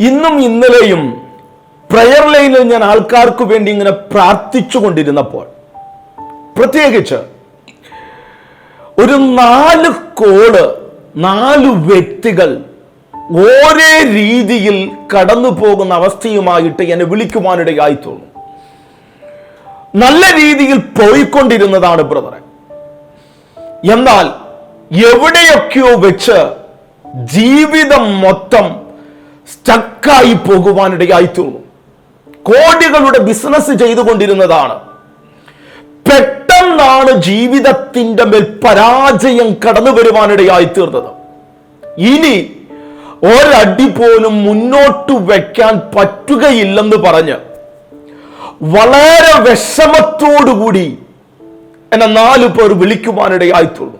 ഇന്നും ഇന്നലെയും പ്രയർ ലൈനിൽ ഞാൻ ആൾക്കാർക്ക് വേണ്ടി ഇങ്ങനെ പ്രാർത്ഥിച്ചു കൊണ്ടിരുന്നപ്പോൾ പ്രത്യേകിച്ച് ഒരു നാല് കോൾ നാല് വ്യക്തികൾ ഒരേ രീതിയിൽ കടന്നു പോകുന്ന അവസ്ഥയുമായിട്ട് എന്നെ വിളിക്കുവാനിടയായി തോന്നും നല്ല രീതിയിൽ പോയിക്കൊണ്ടിരുന്നതാണ് ബ്രദറെ. എന്നാൽ എവിടെയൊക്കെയോ വെച്ച് ജീവിതം മൊത്തം സ്റ്റക്കായി പോകുവാനിടയായി തീർന്നു. കോടികളുടെ ബിസിനസ് ചെയ്തുകൊണ്ടിരുന്നതാണ്. പെട്ടെന്നാണ് ജീവിതത്തിന്റെ മേൽ പരാജയം കടന്നു വരുവാനിടയായി തീർന്നത്. ഇനി ഒരടി പോലും മുന്നോട്ട് വെക്കാൻ പറ്റുകയില്ലെന്ന് പറഞ്ഞ് വളരെ വിഷമത്തോടുകൂടി എന്നെ നാലു പേർ വിളിക്കുവാനിടയായി തീർന്നു.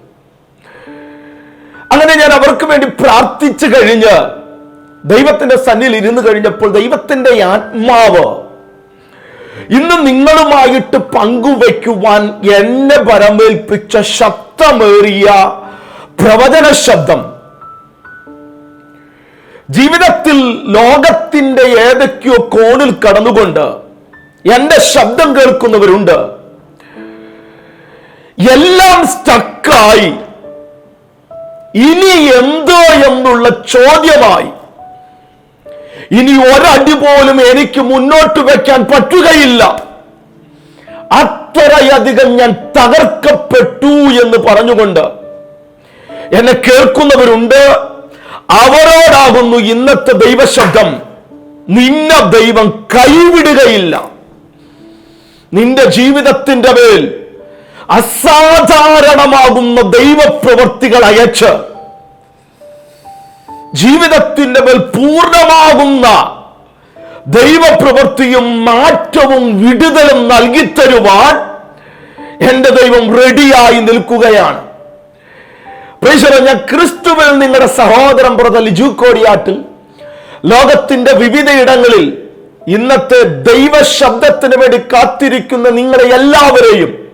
അങ്ങനെ ഞാൻ അവർക്ക് വേണ്ടി പ്രാർത്ഥിച്ചു കഴിഞ്ഞ് ദൈവത്തിന്റെ സന്നിൽ ഇരുന്ന് കഴിഞ്ഞപ്പോൾ ദൈവത്തിന്റെ ആത്മാവ് ഇന്ന് നിങ്ങളുമായിട്ട് പങ്കുവയ്ക്കുവാൻ എന്നെ പരമേൽപ്പിച്ച ശബ്ദമേറിയ പ്രവചന ശബ്ദം. ജീവിതത്തിൽ ലോകത്തിന്റെ ഏതൊക്കെയോ കോണിൽ കടന്നുകൊണ്ട് എന്റെ ശബ്ദം കേൾക്കുന്നവരുണ്ട്. എല്ലാം സ്റ്റക്കായി ഇനി എന്തോ എന്നുള്ള ചോദ്യമായി ഇനി ഒരടി പോലും എനിക്ക് മുന്നോട്ട് വെക്കാൻ പറ്റുകയില്ല. അത്രയധികം ഞാൻ തകർക്കപ്പെട്ടു എന്ന് പറഞ്ഞുകൊണ്ട് എന്നെ കേൾക്കുന്നവരുണ്ട്. അവരോടാകുന്നു ഇന്നത്തെ ദൈവശബ്ദം. നിന്നെ ദൈവം കൈവിടുകയില്ല. നിന്റെ ജീവിതത്തിന്റെ മേൽ അസാധാരണമാകുന്ന ദൈവപ്രവൃത്തികൾ അയച്ച് ജീവിതത്തിന്റെ മേൽ പൂർണമാകുന്ന ദൈവപ്രവൃത്തിയും മാറ്റവും വിടുതലും നൽകിത്തരുവാൻ എന്റെ ദൈവം റെഡിയായി നിൽക്കുകയാണ്. ക്രിസ്തുവിൽ നിങ്ങളുടെ സഹോദരൻ ബ്രദർ ലിജു കോടിയാട്ടിൽ ലോകത്തിന്റെ വിവിധയിടങ്ങളിൽ ഇന്നത്തെ ദൈവ ശബ്ദത്തിന് വേണ്ടി കാത്തിരിക്കുന്ന നിങ്ങളെ എല്ലാവരെയും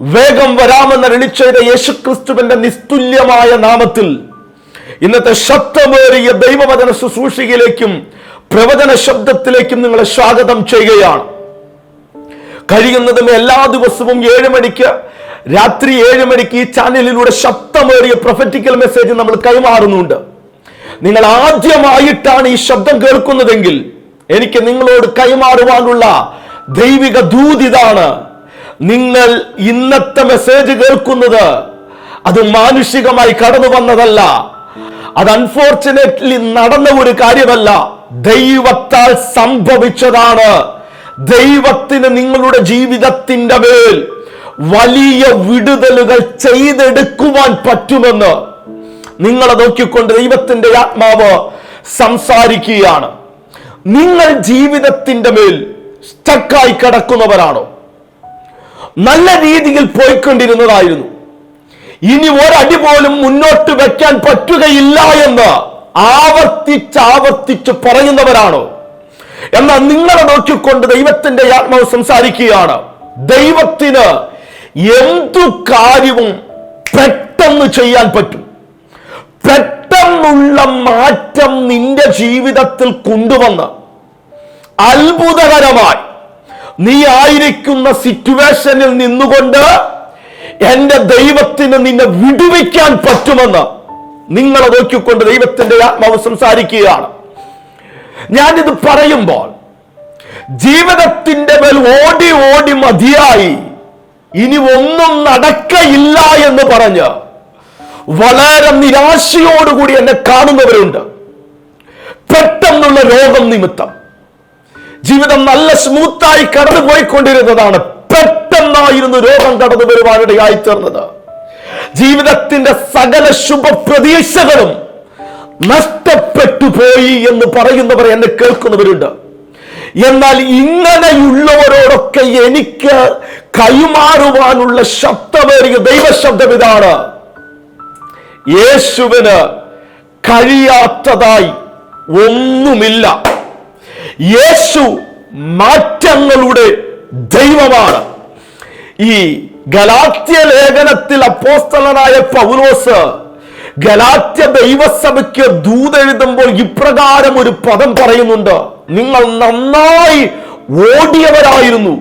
വേഗം വരാമെന്ന് രണിച്ചെയ്ത യേശുക്രിസ്തുവിന്റെ നിസ്തുല്യമായ നാമത്തിൽ ഇന്നത്തെ ശബ്ദമേറിയ ദൈവവചന ശുശ്രൂഷയിലേക്കും പ്രവചന ശബ്ദത്തിലേക്കും നിങ്ങളെ സ്വാഗതം ചെയ്യുകയാണ്. കഴിയുന്നതും എല്ലാ ദിവസവും ഏഴ് മണിക്ക് രാത്രി ഏഴ് മണിക്ക് ഈ ചാനലിലൂടെ ശബ്ദമേറിയ പ്രൊഫറ്റിക്കൽ മെസ്സേജ് നമ്മൾ കൈമാറുന്നുണ്ട്. നിങ്ങൾ ആദ്യമായിട്ടാണ് ഈ ശബ്ദം കേൾക്കുന്നതെങ്കിൽ എനിക്ക് നിങ്ങളോട് കൈമാറുവാനുള്ള ദൈവിക ദൂതിതാണ്. നിങ്ങൾ ഇന്നത്തെ മെസ്സേജ് കേൾക്കുന്നത് അത് മാനുഷികമായി കടന്നു വന്നതല്ല അത് അൺഫോർച്ചുനേറ്റ്ലി നടന്ന ഒരു കാര്യമല്ല. ദൈവത്താൽ സംഭവിച്ചതാണ്. ദൈവത്തിന് നിങ്ങളുടെ ജീവിതത്തിന്റെ മേൽ വലിയ വിടുതലുകൾ ചെയ്തെടുക്കുവാൻ പറ്റുമെന്ന് നിങ്ങളെ നോക്കിക്കൊണ്ട് ദൈവത്തിന്റെ ആത്മാവ് സംസാരിക്കുകയാണ്. നിങ്ങൾ ജീവിതത്തിന്റെ മേൽ സ്റ്റക്കായി കിടക്കുന്നവരാണോ? നല്ല രീതിയിൽ പോയിക്കൊണ്ടിരുന്നതായിരുന്നു. ഇനി ഒരടി പോലും മുന്നോട്ട് വെക്കാൻ പറ്റുകയില്ല എന്ന് ആവർത്തിച്ച് ആവർത്തിച്ച് പറയുന്നവരാണോ. എന്നാൽ നിങ്ങളെ നോക്കിക്കൊണ്ട് ദൈവത്തിന്റെ ആത്മാവ് സംസാരിക്കുകയാണ്. ദൈവത്തിന് എന്തു കാര്യവും പെട്ടെന്ന് ചെയ്യാൻ പറ്റും. പെട്ടെന്നുള്ള മാറ്റം നിന്റെ ജീവിതത്തിൽ കൊണ്ടുവന്ന് അത്ഭുതകരമായി നീ ആയിരിക്കുന്ന സിറ്റുവേഷനിൽ നിന്നുകൊണ്ട് എന്റെ ദൈവത്തിന് നിന്നെ വിടുവിക്കാൻ പറ്റുമെന്ന് നിങ്ങളെ നോക്കിക്കൊണ്ട് ദൈവത്തിന്റെ ആത്മാവ് സംസാരിക്കുകയാണ്. ഞാനിത് പറയുമ്പോൾ ജീവിതത്തിന്റെ മേൽ ഓടി ഓടി മതിയായി. ഇനി ഒന്നും നടക്കയില്ല എന്ന് പറഞ്ഞ് വളരെ നിരാശയോടുകൂടി എന്നെ കാണുന്നവരുണ്ട്. പെട്ടെന്നുള്ള രോഗം നിമിത്തം. ജീവിതം നല്ല സ്മൂത്തായി കടന്നു പോയിക്കൊണ്ടിരുന്നതാണ് പെട്ടെന്നായിരുന്നു രോഗം കടന്നു വരുവാനിടയായി തീർന്നത്. ജീവിതത്തിന്റെ സകല ശുഭ പ്രതീക്ഷകളും നഷ്ടപ്പെട്ടു പോയി എന്ന് പറയുന്നവർ എന്നെ കേൾക്കുന്നവരുണ്ട്. എന്നാൽ ഇങ്ങനെയുള്ളവരോടൊക്കെ എനിക്ക് കൈമാറുവാനുള്ള ശബ്ദമേറിയ ദൈവശബ്ദം ഇതാണ്. യേശുവിന് കഴിയാത്തതായി ഒന്നുമില്ല. യേശു മാറ്റങ്ങളുടെ ദൈവമാണ്. ഈ ഗലാത്യ ലേഖനത്തിൽ അപ്പോസ്തലനായ പൗലോസ് ഗലാത്യ ദൈവസഭയ്ക്ക് ദൂതെഴുതുമ്പോൾ ഇപ്രകാരം ഒരു പദം പറയുന്നുണ്ട്. നിങ്ങൾ നന്നായി ഓടിയവരായിരുന്നു.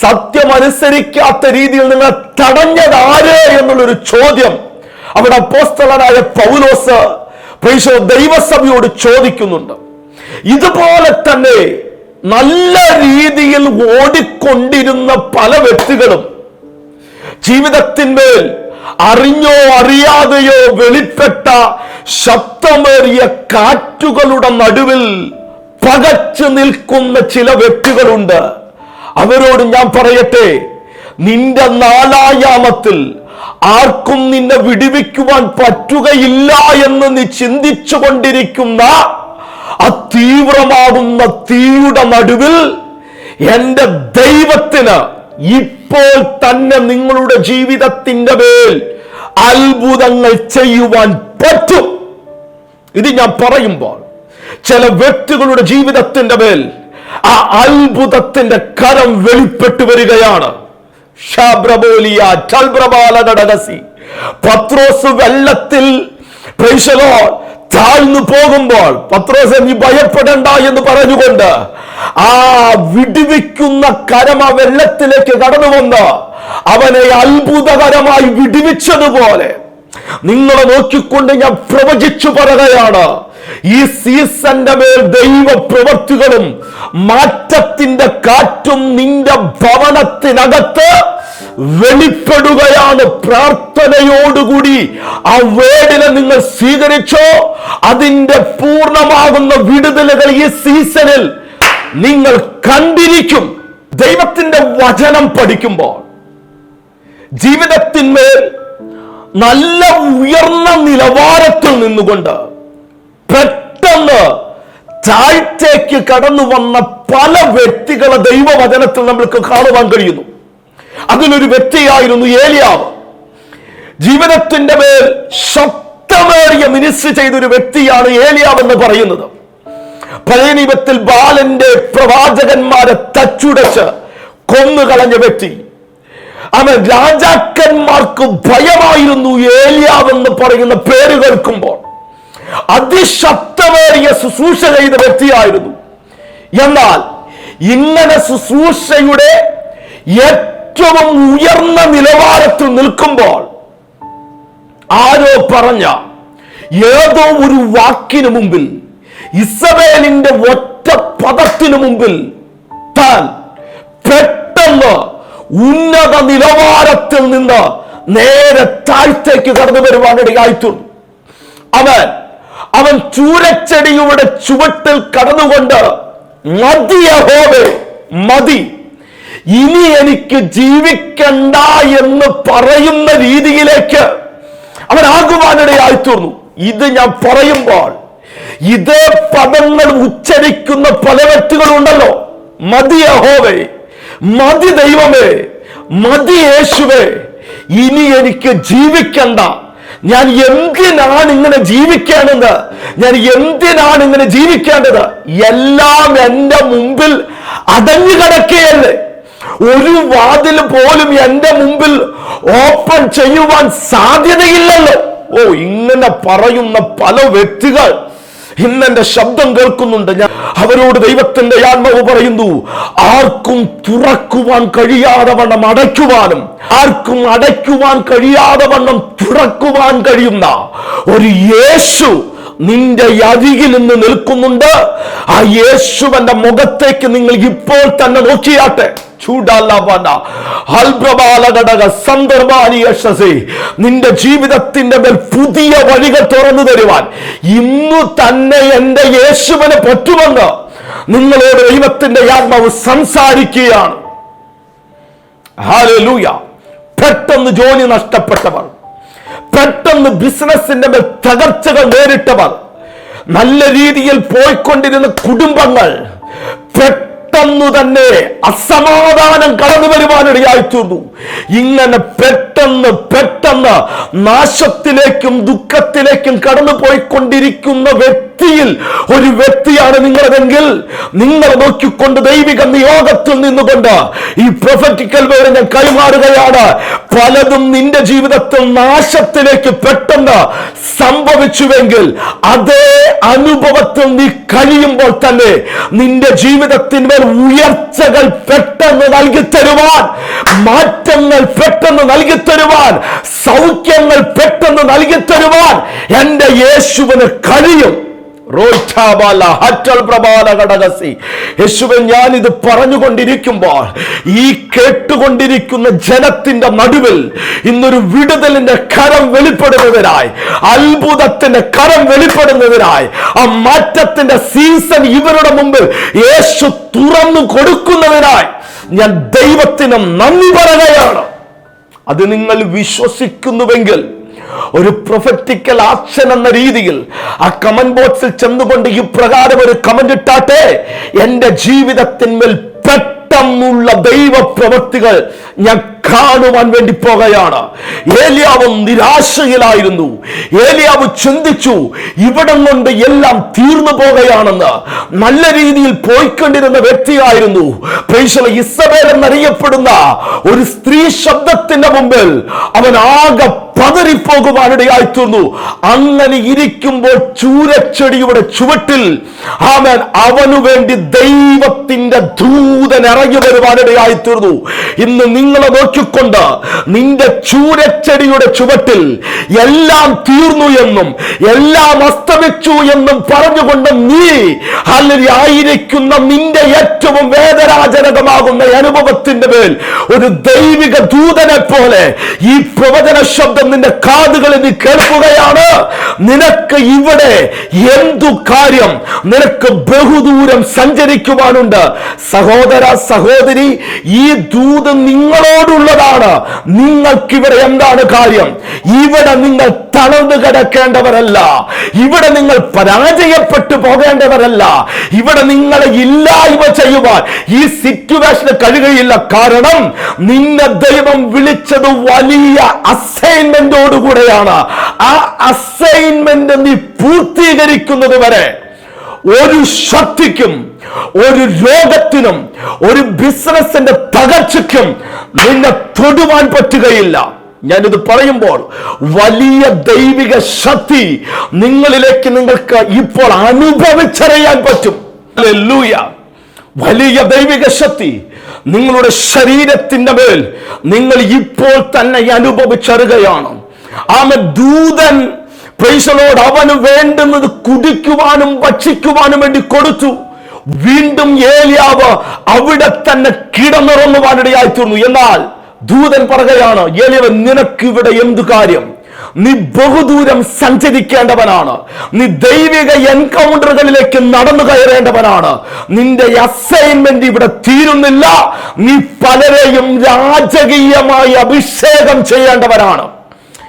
സത്യം അനുസരിക്കാത്ത രീതിയിൽ നിങ്ങൾ തടഞ്ഞത് ആര് എന്നുള്ളൊരു ചോദ്യം. അവിടെ അപ്പോസ്തലനായ പൗലോസ് പൈസോ ദൈവസഭയോട് ചോദിക്കുന്നുണ്ട്. ഇതുപോലെ തന്നെ നല്ല രീതിയിൽ ഓടിക്കൊണ്ടിരുന്ന പല വ്യക്തികളും ജീവിതത്തിന്മേൽ അറിഞ്ഞോ അറിയാതെയോ വെളിപ്പെട്ട ശബ്ദമേറിയ കാറ്റുകളുടെ നടുവിൽ പകച്ചു നിൽക്കുന്ന ചില വ്യക്തികളുണ്ട്. അവരോട് ഞാൻ പറയട്ടെ നിന്റെ നാലായാമത്തിൽ ആർക്കും നിന്നെ വിടുവിക്കുവാൻ പറ്റുകയില്ല എന്ന് നീ ചിന്തിച്ചു കൊണ്ടിരിക്കുന്ന ആ തീവ്രമാകുന്ന തീയുടെ നടുവിൽ എന്റെ ദൈവത്തിന് ഇപ്പോൾ തന്നെ നിങ്ങളുടെ ജീവിതത്തിന്റെ മേൽ അത്ഭുതങ്ങൾ ചെയ്യുവാൻ പറ്റും. ഇത് ഞാൻ പറയുമ്പോൾ ചില വ്യക്തികളുടെ ജീവിതത്തിന്റെ മേൽ ആ അത്ഭുതത്തിന്റെ കരം വെളിപ്പെട്ടു വരികയാണ്. പത്രോസ് വെള്ളത്തിൽ താഴ്ന്നു പോകുമ്പോൾ പത്രോസ് നീ ഭയപ്പെടണ്ട എന്ന് പറഞ്ഞുകൊണ്ട് ആ വിടിവിക്കുന്ന കരം ആ വെള്ളത്തിലേക്ക് കടന്നു വന്ന് അവനെ അത്ഭുതകരമായി വിടിവിച്ചതുപോലെ നിങ്ങളെ നോക്കിക്കൊണ്ട് ഞാൻ പ്രവചിച്ചു പറയുകയാണ്. ഈ സീസന്റെ മേൽ ദൈവ പ്രവൃത്തികളും മാറ്റത്തിന്റെ കാറ്റും നിന്റെ ഭവനത്തിനകത്ത് വെളിപ്പെടുകയാണ് പ്രാർത്ഥനയോടുകൂടി. ആ വേടിനെ നിങ്ങൾ സ്വീകരിച്ചോ? അതിന്റെ പൂർണമാകുന്ന വിടുതലുകൾ ഈ സീസണിൽ നിങ്ങൾ കണ്ടിരിക്കും. ദൈവത്തിന്റെ വചനം പഠിക്കുമ്പോൾ ജീവിതത്തിന്മേൽ നല്ല ഉയർന്ന നിലവാരത്തിൽ നിന്നുകൊണ്ട് പെട്ടെന്ന് താഴ്ത്തേക്ക് കടന്നു വന്ന പല വ്യക്തികളെ ദൈവവചനത്തിൽ നമ്മൾക്ക് കാണുവാൻ കഴിയുന്നു. അതിലൊരു വ്യക്തിയായിരുന്നു ഏലിയാവ് ജീവിതത്തിന്റെ മേൽ ശക്തമേറിയ മിനിസ്റ്റർ ചെയ്തൊരു വ്യക്തിയാണ് ഏലിയാവ് എന്ന് പറയുന്നത്. പഴയ ബാലന്റെ പ്രവാചകന്മാരെ തച്ചുടച്ച് കൊന്നുകളഞ്ഞ വ്യക്തി. അവൻ രാജാക്കന്മാർക്ക് ഭയമായിരുന്നു ഏലിയാവ് എന്ന് പറയുന്ന പേര് കേൾക്കുമ്പോൾ. അതിശക്തമേറിയ ശുശ്രൂഷ ചെയ്ത വ്യക്തിയായിരുന്നു. എന്നാൽ ഇങ്ങനെ ശുശ്രൂഷയുടെ ഉയർന്ന നിലവാരത്തിൽ നിൽക്കുമ്പോൾ ആരോ പറഞ്ഞ ഏതോ ഒരു വാക്കിന് മുമ്പിൽ ഇസബേലിന്റെ ഒറ്റ പദത്തിനു മുമ്പിൽ താൻ പെട്ടെന്ന് ഉന്നത നിലവാരത്തിൽ നിന്ന് നേരെ താഴ്ത്തേക്ക് കടന്നു വരുവാൻ വരുവാനിടയായിത്തീർന്നു അവൻ അവൻ ചൂരച്ചെടിയുടെ ചുവട്ടിൽ കടന്നുകൊണ്ട് മതി യഹോവേ മതി. ഇനി എനിക്ക് ജീവിക്കണ്ട എന്ന് പറയുന്ന രീതിയിലേക്ക് അവൻ ആകുവാനിടയായി തീർന്നു. ഇത് ഞാൻ പറയുമ്പോൾ ഇതേ പദങ്ങൾ ഉച്ചരിക്കുന്ന പല വ്യക്തികളുണ്ടല്ലോ. മതി അഹോവേ മതി ദൈവമേ മതി യേശുവേ ഇനി എനിക്ക് ജീവിക്കണ്ട. ഞാൻ എന്തിനാണ് ഇങ്ങനെ ജീവിക്കേണ്ടത്? ഞാൻ എന്തിനാണ് ഇങ്ങനെ ജീവിക്കേണ്ടത്? എല്ലാം എന്റെ മുമ്പിൽ അടഞ്ഞു കിടക്കുകയല്ലേ ഒരു വാതിൽ പോലും എന്റെ മുമ്പിൽ ഓപ്പൺ ചെയ്യുവാൻ സാധ്യതയില്ലല്ലോ. ഓ ഇങ്ങനെ പറയുന്ന പല വ്യക്തികൾ ഇന്നെന്റെ ശബ്ദം കേൾക്കുന്നുണ്ട്. ഞാൻ അവരോട് ദൈവത്തിന്റെ ആത്മാവ് പറയുന്നു ആർക്കും തുറക്കുവാൻ കഴിയാതെ വണ്ണം അടയ്ക്കുവാനും ആർക്കും അടയ്ക്കുവാൻ കഴിയാതെ വണ്ണം തുറക്കുവാൻ കഴിയുന്ന ഒരു യേശു നിന്റെ അരികിൽ നിന്ന് നിൽക്കുന്നുണ്ട്. ആ യേശുവന്റെ മുഖത്തേക്ക് നിങ്ങൾ ഇപ്പോൾ തന്നെ നോക്കിയാട്ടെ. നിന്റെ ജീവിതത്തിന്റെ മേൽ പുതിയ വഴികൾ തുറന്നു തരുവാൻ ഇന്നു തന്നെ എന്റെ യേശുവിനെ പറ്റുമെന്ന് നിങ്ങളോട് ദൈവത്തിന്റെ ആത്മാവ് സംസാരിക്കുകയാണ്. പെട്ടെന്ന് ജോലി നഷ്ടപ്പെട്ടവർ. പെട്ടെന്ന് ബിസിനസിന്റെ മേൽ തകർച്ചകൾ നേരിട്ടവർ നല്ല രീതിയിൽ പോയിക്കൊണ്ടിരുന്ന കുടുംബങ്ങൾ പെട്ടെന്ന് തന്നെ അസമാധാനം കടന്നു വരുവാനിടയായി തീർന്നു ഇങ്ങനെ പെട്ടെന്ന് പെട്ടെന്ന് പെട്ടെന്ന് നാശത്തിലേക്കും ദുഃഖത്തിലേക്കും കടന്നു പോയിക്കൊണ്ടിരിക്കുന്ന വ്യക്തിയിൽ ഒരു വ്യക്തിയാണ് നിങ്ങളതെങ്കിൽ നിങ്ങൾ നോക്കിക്കൊണ്ട് ദൈവിക നിയോഗത്തിൽ നിന്നുകൊണ്ട് ഈ പ്രൊഫറ്റിക്കൽ വേറെ ഞാൻ കൈമാറുകയാണ്. പലതും നിന്റെ ജീവിതത്തിൽ നാശത്തിലേക്ക് പെട്ടെന്ന് സംഭവിച്ചുവെങ്കിൽ അതേ അനുഭവത്തിൽ നീ കഴിയുമ്പോൾ തന്നെ നിന്റെ ജീവിതത്തിന്മേൽ ഉയർച്ചകൾ പെട്ടെന്ന് നൽകി തരുവാൻ മാറ്റങ്ങൾ പെട്ടെന്ന് നൽകി തരുവാൻ സൗഖ്യങ്ങൾ പെട്ടെന്ന് നൽകി തരുവാൻ എന്റെ യേശുവിന് കഴിയും. യേശുവൻ ഞാൻ ഇത് പറഞ്ഞുകൊണ്ടിരിക്കുമ്പോൾ ഈ കേട്ടുകൊണ്ടിരിക്കുന്ന ജനത്തിന്റെ നടുവിൽ ഇന്നൊരു വിടുതലിന്റെ കരം വെളിപ്പെടുന്നതിനായി അത്ഭുതത്തിന്റെ കരം വെളിപ്പെടുന്നതിനായി ആ മാറ്റത്തിന്റെ സീസൺ ഇവരുടെ മുമ്പിൽ യേശു തുറന്നു കൊടുക്കുന്നതിനായി ഞാൻ ദൈവത്തിന് നന്ദി പറയുകയാണ്. അത് നിങ്ങൾ വിശ്വസിക്കുന്നുവെങ്കിൽ ഒരു പ്രൊഫറ്റിക്കൽ ആക്ഷൻ എന്ന രീതിയിൽ ആ കമന്റ് ബോക്സിൽ ചെന്നുകൊണ്ട് ഈ പ്രകാരം ഒരു കമന്റ് ഇട്ടാട്ടെ എന്റെ ജീവിതത്തിന്മേൽ പെട്ടെന്നുള്ള ദൈവ പ്രവൃത്തികൾ ഞാൻ കാണുവാൻ വേണ്ടി പോകുകയാണ്. ഏലിയാവ് നിരാശയിലായിരുന്നു. ഏലിയാവ് ചിന്തിച്ചു ഇവിടം കൊണ്ട് എല്ലാം തീർന്നു പോകുകയാണെന്ന്. നല്ല രീതിയിൽ പോയിക്കൊണ്ടിരുന്ന വ്യക്തിയായിരുന്നു. പ്രൈശല ഇസബേൽ എന്നറിയപ്പെടുന്ന ഒരു സ്ത്രീ ശബ്ദത്തിന്റെ മുമ്പിൽ അവൻ ആകെ പതറിപ്പോകുവാനിടയായി തീർന്നു അങ്ങനെ ഇരിക്കുമ്പോൾ ചൂരച്ചെടിയുടെ ചുവട്ടിൽ അവൻ അവനു വേണ്ടി ദൈവത്തിന്റെ ദൂതൻ ഇറങ്ങി വരുവാനിടയായി തീർന്നു ഇന്ന് നിങ്ങളെ നോക്കിക്കൊണ്ട് നിന്റെ ചൂരച്ചെടിയുടെ ചുവട്ടിൽ എല്ലാം തീർന്നു എന്നും എല്ലാം അസ്തമിച്ചു എന്നും പറഞ്ഞുകൊണ്ട് നീ അല്ലെങ്കിൽ ആയിരിക്കുന്ന നിന്റെ ഏറ്റവും വേദനാജനകമാകുന്ന അനുഭവത്തിന്റെ മേൽ ഒരു ദൈവിക ദൂതനെ പോലെ ഈ പ്രവചന ശബ്ദം നിന്റെ കാതുകളിൽ നീ കേൾക്കുകയാണ്. നിനക്ക് ഇവിടെ എന്തു കാര്യം? നിനക്ക് ബഹുദൂരം സഞ്ചരിക്കുവാനുണ്ട്. സഹോദര സഹോദരി ഈ ദൂത് നിങ്ങളോടുള്ളതാണ് നിങ്ങൾക്കിവിടെ എന്താണ് കാര്യം? ഇവിടെ നിങ്ങൾ തളർന്നു കിടക്കേണ്ടവരല്ല. ഇവിടെ നിങ്ങൾ പരാജയപ്പെട്ടു പോകേണ്ടവരല്ല. ഇവിടെ നിങ്ങളെ ഇല്ലായ്മ ചെയ്യുവാൻ ഈ സിറ്റുവേഷന് കഴിയുകയില്ല. കാരണം നിന്നെ ദൈവം വിളിച്ചത് വലിയ അസൈൻമെന്റോടുകൂടെയാണ് ആ അസൈൻമെന്റ് നീ പൂർത്തീകരിക്കുന്നത് വരെ ഒരു ശക്തിക്കും ഒരു രോഗത്തിനും ഒരു ബിസിനസിന്റെ തകർച്ചയ്ക്കും നിന്നെ തൊടുവാൻ പറ്റുകയില്ല. ഞാനിത് പറയുമ്പോൾ വലിയ ദൈവിക ശക്തി നിങ്ങളിലേക്ക് നിങ്ങൾക്ക് ഇപ്പോൾ അനുഭവിച്ചറിയാൻ പറ്റും. ലൂയ വലിയ ദൈവിക ശക്തി നിങ്ങളുടെ ശരീരത്തിന്റെ മേൽ നിങ്ങൾ ഇപ്പോൾ തന്നെ അനുഭവിച്ചറിയുകയാണ്. ആമ ദൂതൻ പ്രൈസലോട് അവന് വേണ്ടുന്നത് കുടിക്കുവാനും ഭക്ഷിക്കുവാനും വേണ്ടി കൊടുത്തു. വീണ്ടും ഏലിയാവ് അവിടെ തന്നെ കിടന്നുറങ്ങുവാനിടയായി തീർന്നു. എന്നാൽ ദൂതൻ പറയുകയാണ് ഏലിയവൻ നിനക്ക് ഇവിടെ എന്തു കാര്യം? നീ ബഹുദൂരം സഞ്ചരിക്കേണ്ടവനാണ്. നീ ദൈവിക എൻകൗണ്ടറുകളിലേക്ക് നടന്നു കയറേണ്ടവനാണ്. നിന്റെ അസൈൻമെന്റ് ഇവിടെ തീരുന്നില്ല. നീ പലരെയും രാജകീയമായി അഭിഷേകം ചെയ്യേണ്ടവനാണ്.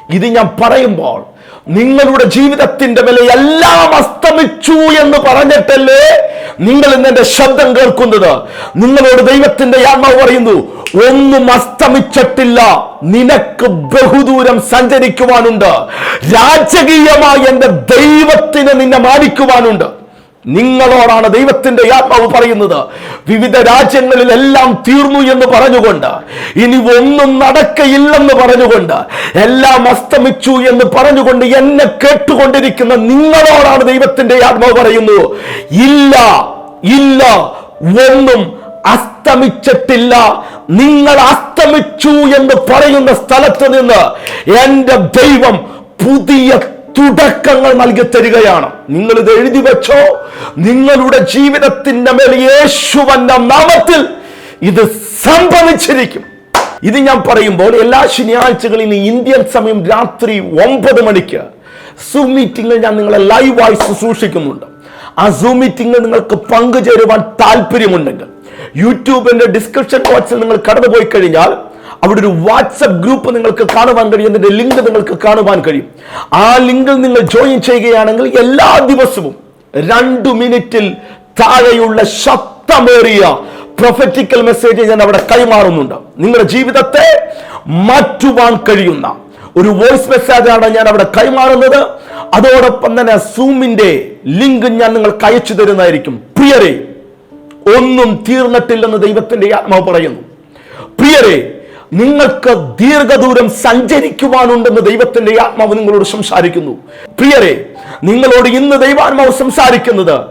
ഇത് ഞാൻ പറയുമ്പോൾ നിങ്ങളുടെ ജീവിതത്തിന്റെ വില എല്ലാം അസ്തമിച്ചു എന്ന് പറഞ്ഞിട്ടല്ലേ നിങ്ങൾ ഇന്ന് എന്റെ ശബ്ദം കേൾക്കുന്നത്? നിങ്ങളോട് ദൈവത്തിന്റെ ആത്മാവ് പറയുന്നു ഒന്നും അസ്തമിച്ചിട്ടില്ല. നിനക്ക് ബഹുദൂരം സഞ്ചരിക്കുവാനുണ്ട്. രാജകീയമായി എന്റെ ദൈവത്തിന് നിന്നെ മാനിക്കുവാനുണ്ട്. നിങ്ങളോടാണ് ദൈവത്തിന്റെ ആത്മാവ് പറയുന്നത്. വിവിധ രാജ്യങ്ങളിൽ എല്ലാം തീർന്നു എന്ന് പറഞ്ഞുകൊണ്ട് ഇനി ഒന്നും നടക്കയില്ലെന്ന് പറഞ്ഞുകൊണ്ട് എല്ലാം അസ്തമിച്ചു എന്ന് പറഞ്ഞുകൊണ്ട് എന്നെ കേട്ടുകൊണ്ടിരിക്കുന്ന നിങ്ങളോടാണ് ദൈവത്തിന്റെ ആത്മാവ് പറയുന്നു. ഇല്ല ഇല്ല ഒന്നും അസ്തമിച്ചിട്ടില്ല. നിങ്ങൾ അസ്തമിച്ചു എന്ന് പറയുന്ന സ്ഥലത്ത് നിന്ന് എന്റെ ദൈവം പുതിയ തുടക്കങ്ങൾ നൽകി തരികയാണ്. നിങ്ങൾ ഇത് എഴുതി വെച്ചോ? നിങ്ങളുടെ ജീവിതത്തിന്റെ മേൽ യേശുവന്റെ നാമത്തിൽ ഇത് സംഭവിച്ചിരിക്കും. ഇത് ഞാൻ പറയുമ്പോൾ എല്ലാ ശനിയാഴ്ചകളിലും ഇന്ത്യൻ സമയം രാത്രി ഒമ്പത് മണിക്ക് സൂം മീറ്റിംഗിൽ ഞാൻ നിങ്ങളെ ലൈവായി ശുശ്രൂഷിക്കുന്നുണ്ട്. ആ സൂം മീറ്റിംഗിൽ നിങ്ങൾക്ക് പങ്കുചേരുവാൻ താല്പര്യമുണ്ടെങ്കിൽ യൂട്യൂബിന്റെ ഡിസ്ക്രിപ്ഷൻ ബോക്സിൽ നിങ്ങൾ കടന്നുപോയി കഴിഞ്ഞാൽ അവിടെ ഒരു വാട്സപ്പ് ഗ്രൂപ്പ് നിങ്ങൾക്ക് കാണുവാൻ കഴിയും. അതിന്റെ ലിങ്ക് നിങ്ങൾക്ക് കാണുവാൻ കഴിയും. ആ ലിങ്കിൽ നിങ്ങൾ ജോയിൻ ചെയ്യുകയാണെങ്കിൽ എല്ലാ ദിവസവും രണ്ടു മിനിറ്റിൽ താഴെയുള്ള ശക്തമേറിയ പ്രൊഫറ്റിക്കൽ മെസ്സേജ് ഞാൻ അവിടെ കൈമാറുന്നുണ്ട്. നിങ്ങളുടെ ജീവിതത്തെ മാറ്റുവാൻ കഴിയുന്ന ഒരു വോയിസ് മെസ്സേജാണ് ഞാൻ അവിടെ കൈമാറുന്നത്. അതോടൊപ്പം തന്നെ സൂമിന്റെ ലിങ്ക് ഞാൻ നിങ്ങൾക്ക് അയച്ചു തരുന്നതായിരിക്കും. പ്രിയരെ ഒന്നും തീർന്നിട്ടില്ലെന്ന് ദൈവത്തിന്റെ ആത്മാവ് പറയുന്നു. പ്രിയരെ നിങ്ങൾക്ക് ദീർഘദൂരം സഞ്ചരിക്കുവാനുണ്ടെന്ന് ദൈവത്തിന്റെ ആത്മാവ് നിങ്ങളോട് സംസാരിക്കുന്നു. പ്രിയരെ നിങ്ങളോട് ഇന്ന് ദൈവാത്മാവ് സംസാരിക്കുന്നത്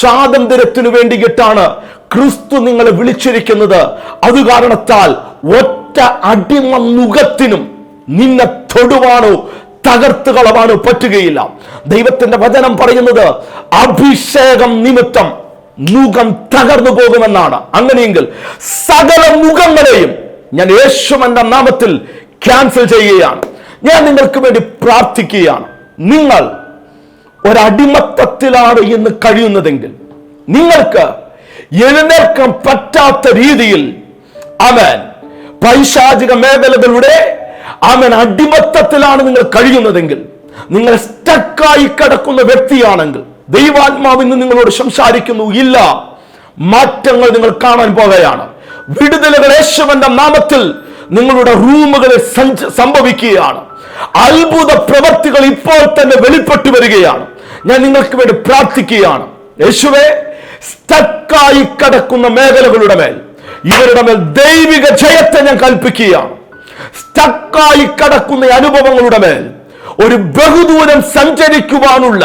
സ്വാതന്ത്ര്യത്തിനു വേണ്ടിയിട്ടാണ്. ക്രിസ്തു നിങ്ങളെ വിളിച്ചിരിക്കുന്നത്. അത് കാരണത്താൽ ഒറ്റ അടിമ നുഖത്തിനും നിന്നെ തൊടുവാനോ തകർത്തു കളവാനോ പറ്റുകയില്ല. ദൈവത്തിന്റെ വചനം പറയുന്നത് അഭിഷേകം നിമിത്തം മുഖം തകർന്നു പോകുമെന്നാണ്. അങ്ങനെയെങ്കിൽ സകല മുഖങ്ങളെയും ഞാൻ യേശു യേശുവന്റെ നാമത്തിൽ ക്യാൻസൽ ചെയ്യുകയാണ്. ഞാൻ നിങ്ങൾക്ക് വേണ്ടി പ്രാർത്ഥിക്കുകയാണ്. നിങ്ങൾ ഒരടിമത്തത്തിലാണ് ഇന്ന് കഴിയുന്നതെങ്കിൽ നിങ്ങൾക്ക് എഴുന്നേൽക്കാൻ പറ്റാത്ത രീതിയിൽ അവൻ പൈശാചിക മേഖലകളുടെ അവൻ അടിമത്തത്തിലാണ് നിങ്ങൾ കഴിയുന്നതെങ്കിൽ നിങ്ങൾ സ്റ്റക്കായി കിടക്കുന്ന വ്യക്തിയാണെങ്കിൽ ദൈവാത്മാവിന്ന് നിങ്ങളോട് സംസാരിക്കുന്നു ഇല്ല മാറ്റങ്ങൾ നിങ്ങൾ കാണാൻ പോകുകയാണ് വിടുതലുകൾ യേശുവന്റെ നാമത്തിൽ നിങ്ങളുടെ റൂമുകളിൽ സംഭവിക്കുകയാണ്. അത്ഭുത പ്രവൃത്തികൾ ഇപ്പോൾ തന്നെ വെളിപ്പെട്ടു വരികയാണ്. ഞാൻ നിങ്ങൾക്ക് വേണ്ടി പ്രാർത്ഥിക്കുകയാണ്. യേശുവെ സ്റ്റക്കായി കിടക്കുന്ന മേഖലകളുടെ മേൽ ഇവരുടെ മേൽ ദൈവിക ജയത്തെ ഞാൻ കൽപ്പിക്കുകയാണ്. സ്റ്റക്കായി കിടക്കുന്ന അനുഭവങ്ങളുടെ മേൽ ഒരു ബഹുദൂരം സഞ്ചരിക്കുവാനുള്ള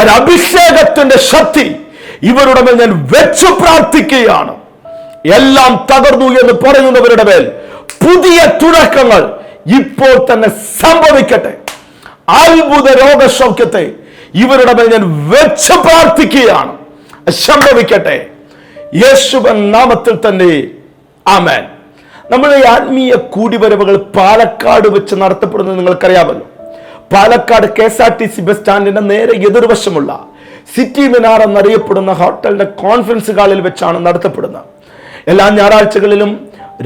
ഒരു അഭിഷേകത്തിന്റെ ശക്തി ഇവരുടെ മേൽ ഞാൻ വെച്ചു പ്രാർത്ഥിക്കുകയാണ്. എല്ലാം തകർന്നു എന്ന് പറയുന്നവരുടെ മേൽ പുതിയ തുടക്കങ്ങൾ ഇപ്പോൾ തന്നെ സംഭവിക്കട്ടെ. അത്ഭുത രോഗസൗഖ്യത്തെ ഇവരുടെ മേൽ ഞാൻ വെച്ച് പ്രാർത്ഥിക്കുകയാണ്. സംഭവിക്കട്ടെ. യേശുവൻ നാമത്തിൽ തന്നെ. ആമേൻ. നമ്മുടെ ആത്മീയ കൂടിവരവുകൾ പാലക്കാട് വെച്ച് നടത്തപ്പെടുന്നത് നിങ്ങൾക്കറിയാമല്ലോ. Palakkad K S R T C bus സ്റ്റാൻഡിന്റെ നേരെ എതിർവശമുള്ള സിറ്റി മിനാർ എന്നറിയപ്പെടുന്ന ഹോട്ടലിന്റെ കോൺഫറൻസ് ഹാളിൽ വെച്ചാണ് നടത്തപ്പെടുന്നത്. എല്ലാ ഞായറാഴ്ചകളിലും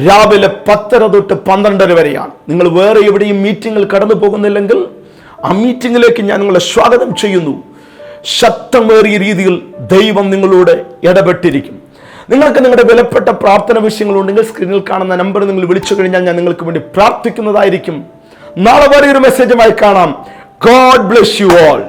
രാവിലെ പത്തര തൊട്ട് പന്ത്രണ്ടര വരെയാണ്. നിങ്ങൾ വേറെ എവിടെയും മീറ്റിങ്ങിൽ കടന്നു പോകുന്നില്ലെങ്കിൽ ആ മീറ്റിങ്ങിലേക്ക് ഞാൻ നിങ്ങളെ സ്വാഗതം ചെയ്യുന്നു. ശക്തമേറിയ രീതിയിൽ ദൈവം നിങ്ങളോട് ഇടപെട്ടിരിക്കും. നിങ്ങൾക്ക് നിങ്ങളുടെ വിലപ്പെട്ട പ്രാർത്ഥന വിഷയങ്ങളുണ്ടെങ്കിൽ സ്ക്രീനിൽ കാണുന്ന നമ്പർ നിങ്ങൾ വിളിച്ചു കഴിഞ്ഞാൽ ഞാൻ നിങ്ങൾക്ക് വേണ്ടി പ്രാർത്ഥിക്കുന്നതായിരിക്കും. നാളെ വരെ ഒരു മെസ്സേജുമായി കാണാം. God bless you all